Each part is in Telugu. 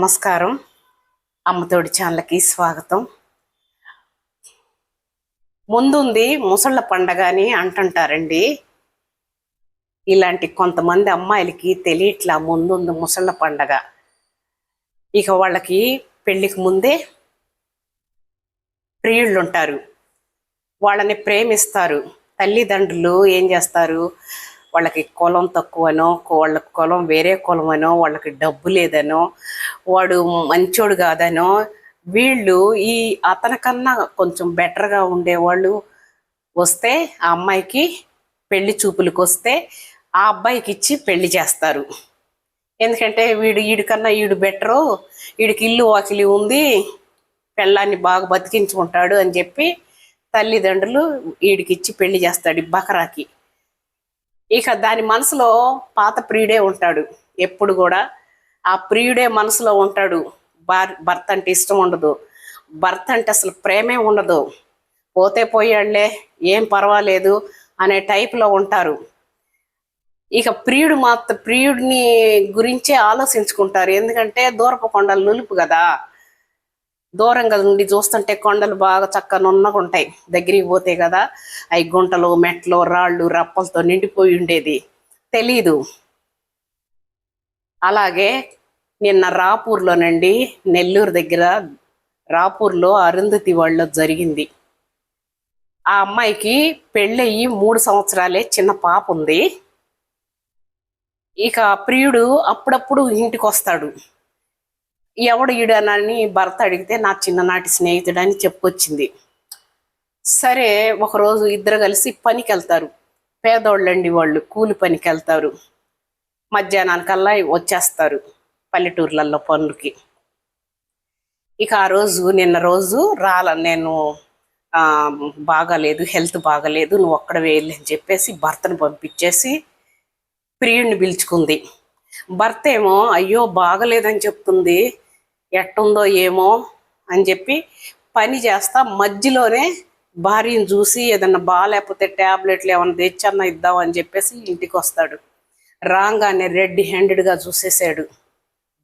నమస్కారం. అమ్మతోడి ఛానల్కి స్వాగతం. ముందుంది ముసళ్ళ పండగ అని అంటుంటారండి. ఇలాంటి కొంతమంది అమ్మాయిలకి తెలియట్లా ముందుంది ముసళ్ళ పండగ. ఇక వాళ్ళకి పెళ్ళికి ముందే ప్రియుళ్ళు ఉంటారు వాళ్ళని ప్రేమిస్తారు. తల్లిదండ్రులు ఏం చేస్తారు? వాళ్ళకి కులం తక్కువనో వాళ్ళ కులం వేరే కులమనో వాళ్ళకి డబ్బు లేదనో వాడు మంచోడు కాదనో వీళ్ళు ఈ అతనికన్నా కొంచెం బెటర్గా ఉండేవాళ్ళు వస్తే ఆ అమ్మాయికి పెళ్ళి చూపులకు వస్తే ఆ అబ్బాయికి ఇచ్చి పెళ్ళి చేస్తారు. ఎందుకంటే వీడు వీడికన్నా వీడు బెటరు వీడికి ఇల్లు వాకిలి ఉంది పెళ్ళాన్ని బాగా బతికించుకుంటాడు అని చెప్పి తల్లిదండ్రులు వీడికి ఇచ్చి పెళ్ళి చేస్తాడు బకరాకి. ఇక దాని మనసులో పాత ప్రియుడే ఉంటాడు. ఎప్పుడు కూడా ఆ ప్రియుడే మనసులో ఉంటాడు. భర్త అంటే ఇష్టం ఉండదు. భర్త అంటే అసలు ప్రేమే ఉండదు. పోతే పోయాడులే ఏం పర్వాలేదు అనే టైప్లో ఉంటారు. ఇక ప్రియుడు మాత్రం ప్రియుడిని గురించే ఆలోచించుకుంటారు. ఎందుకంటే దూరపు కొండలు నులుపు కదా. దూరంగా నుండి చూస్తుంటే కొండలు బాగా చక్కగా నున్నగా ఉంటాయి. దగ్గరికి పోతే కదా అవి గుంటలు మెట్లు రాళ్ళు రప్పలతో నిండిపోయి ఉండేది. తెలీదు. అలాగే నిన్న రాపూర్లోనండి నెల్లూరు దగ్గర రాపూర్లో అరుంధతి వాళ్ళ జరిగింది. ఆ అమ్మాయికి పెళ్ళయి మూడు సంవత్సరాలే చిన్న పాప ఉంది. ఇక ప్రియుడు అప్పుడప్పుడు ఇంటికి వస్తాడు ఎవడు భర్త అడిగితే నా చిన్ననాటి స్నేహితుడని చెప్పుకొచ్చింది. సరే ఒకరోజు ఇద్దరు కలిసి పనికి వెళ్తారు పేదోళ్ళండి వాళ్ళు కూలి పనికి వెళ్తారు మధ్యాహ్నానికల్లా వచ్చేస్తారు పల్లెటూర్లలో పనులకి. ఇక ఆ రోజు నిన్న రోజు రాల నేను బాగాలేదు హెల్త్ బాగాలేదు నువ్వు ఒక్కడ వేయాలి అని చెప్పేసి భర్తను పంపించేసి ప్రియుడిని పిలుచుకుంది. భర్త ఏమో అయ్యో బాగలేదని చెప్తుంది ఎట్టుందో ఏమో అని చెప్పి పని చేస్తా మధ్యలోనే భార్యను చూసి ఏదన్నా బాగాలేకపోతే ట్యాబ్లెట్లు ఏమైనా తెచ్చన్నా ఇద్దాం అని చెప్పేసి ఇంటికి వస్తాడు రాగానే రెడ్ హ్యాండెడ్గా చూసేసాడు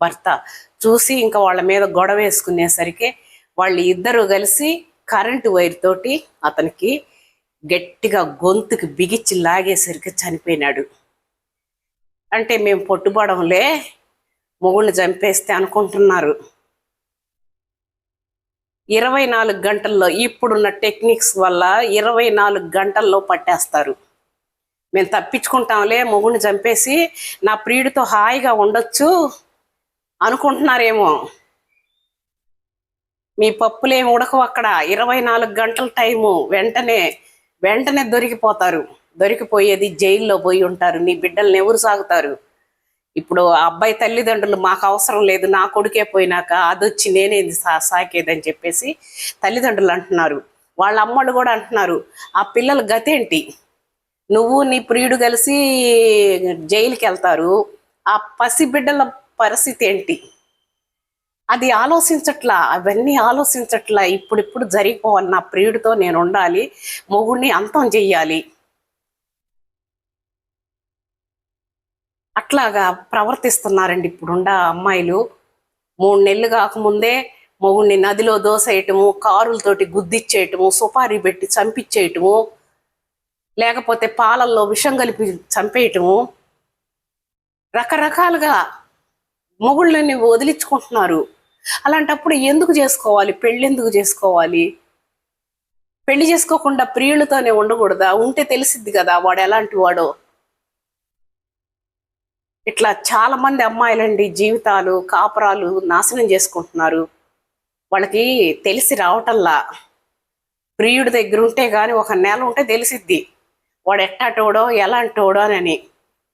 భర్త. చూసి ఇంకా వాళ్ళ మీద గొడవ వేసుకునేసరికి వాళ్ళు ఇద్దరు కలిసి కరెంటు వైర్ తోటి అతనికి గట్టిగా గొంతుకి బిగిచ్చి లాగేసరికి చనిపోయినాడు. అంటే మేము పొట్టుబడంలే మొగుళ్ళు చంపేస్తే అనుకుంటున్నారు. ఇరవై నాలుగు గంటల్లో ఇప్పుడున్న టెక్నిక్స్ వల్ల ఇరవై నాలుగు గంటల్లో పట్టేస్తారు. మేము తప్పించుకుంటాంలే మొగుడిని చంపేసి నా ప్రియుడితో హాయిగా ఉండొచ్చు అనుకుంటున్నారేమో. మీ పప్పులేమి ఉడకవు అక్కడ. ఇరవై నాలుగు గంటల టైము వెంటనే వెంటనే దొరికిపోతారు. దొరికిపోయేది జైల్లో పోయి ఉంటారు. నీ బిడ్డల్ని ఎవరు సాగుతారు? ఇప్పుడు ఆ అబ్బాయి తల్లిదండ్రులు మాకు అవసరం లేదు నా కొడుకే పోయినాక అదొచ్చి నేనేది సా సాకేదని చెప్పేసి తల్లిదండ్రులు అంటున్నారు. వాళ్ళ అమ్మలు కూడా అంటున్నారు ఆ పిల్లల గతేంటి? నువ్వు నీ ప్రియుడు కలిసి జైలుకి వెళ్తారు ఆ పసి బిడ్డల పరిస్థితి ఏంటి అది ఆలోచించట్లా అవన్నీ ఆలోచించట్లా. ఇప్పుడిప్పుడు జరిగిపోవాలి నా ప్రియుడితో నేను ఉండాలి మొగుడిని అంతం చెయ్యాలి. అట్లాగా ప్రవర్తిస్తున్నారండి ఇప్పుడున్న అమ్మాయిలు. మూడు నెలలు కాకముందే మొగుడిని నదిలో దోసేయటము కారులతోటి గుద్దిచ్చేయటము సుపారీ పెట్టి చంపించేయటము లేకపోతే పాలల్లో విషం కలిపి చంపేయటము. రకరకాలుగా మొగుళ్ళని వదిలించుకుంటున్నారు. అలాంటప్పుడు ఎందుకు చేసుకోవాలి? పెళ్ళి ఎందుకు చేసుకోవాలి? పెళ్ళి చేసుకోకుండా ప్రియులతోనే ఉండకూడదా? ఉంటే తెలిసిద్ది కదా వాడు ఎలాంటి వాడో. ఇట్లా చాలా మంది అమ్మాయిలండి జీవితాలు కాపురాలు నాశనం చేసుకుంటున్నారు. వాళ్ళకి తెలిసి రావటల్లా ప్రియుడి దగ్గర ఉంటే కానీ ఒక నెల ఉంటే తెలిసిద్ది. వాడు ఎట్టాటోడో ఎలాంటోడో అని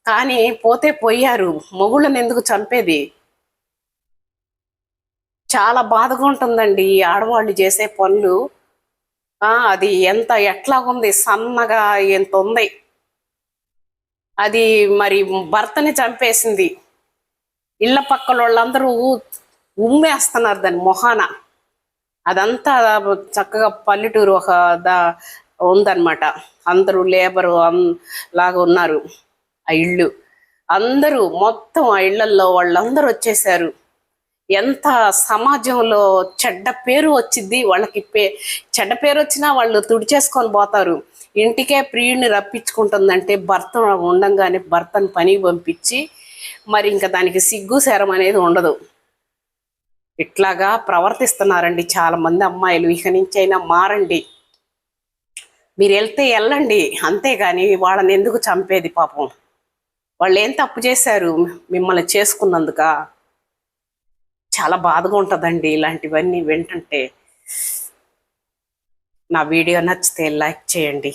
కానీ పోతే పోయారు. మొగుళ్ళని ఎందుకు చంపేది? చాలా బాధగా ఉంటుందండి ఈ ఆడవాళ్ళు చేసే పనులు. ఆ, అది ఎంత ఎట్లాగుంది? సన్నగా ఎంత ఉంది అది మరి భర్తని చంపేసింది. ఇళ్ళ పక్కల వాళ్ళందరూ ఉమ్మేస్తున్నారు దాని మొహాన. అదంతా చక్కగా పల్లెటూరు ఒక దా ఉందన్నమాట. అందరూ లేబరు అన్ లాగా ఉన్నారు. ఆ ఇళ్ళు. అందరూ మొత్తం ఆ ఇళ్ళల్లో వాళ్ళందరూ వచ్చేసారు. ఎంత సమాజంలో చెడ్డ పేరు వచ్చింది వాళ్ళకి పే చెడ్డ పేరు వచ్చినా వాళ్ళు తుడిచేసుకొని పోతారు. ఇంటికే ప్రియుడిని రప్పించుకుంటుందంటే భర్త ఉండంగానే భర్తను పనికి పంపించి మరి ఇంకా దానికి సిగ్గు శరం అనేది ఉండదు. ఇట్లాగా ప్రవర్తిస్తున్నారండి చాలామంది అమ్మాయిలు. ఇక నుంచి అయినా మారండి. మీరు వెళ్తే వెళ్ళండి అంతేగాని వాళ్ళని ఎందుకు చంపేది పాపం? వాళ్ళు ఏం తప్పు చేశారు మిమ్మల్ని చేసుకున్నందుక? చాలా బాధగా ఉంటుందండి ఇలాంటివన్నీ వింటుంటే. నా వీడియో నచ్చితే లైక్ చేయండి.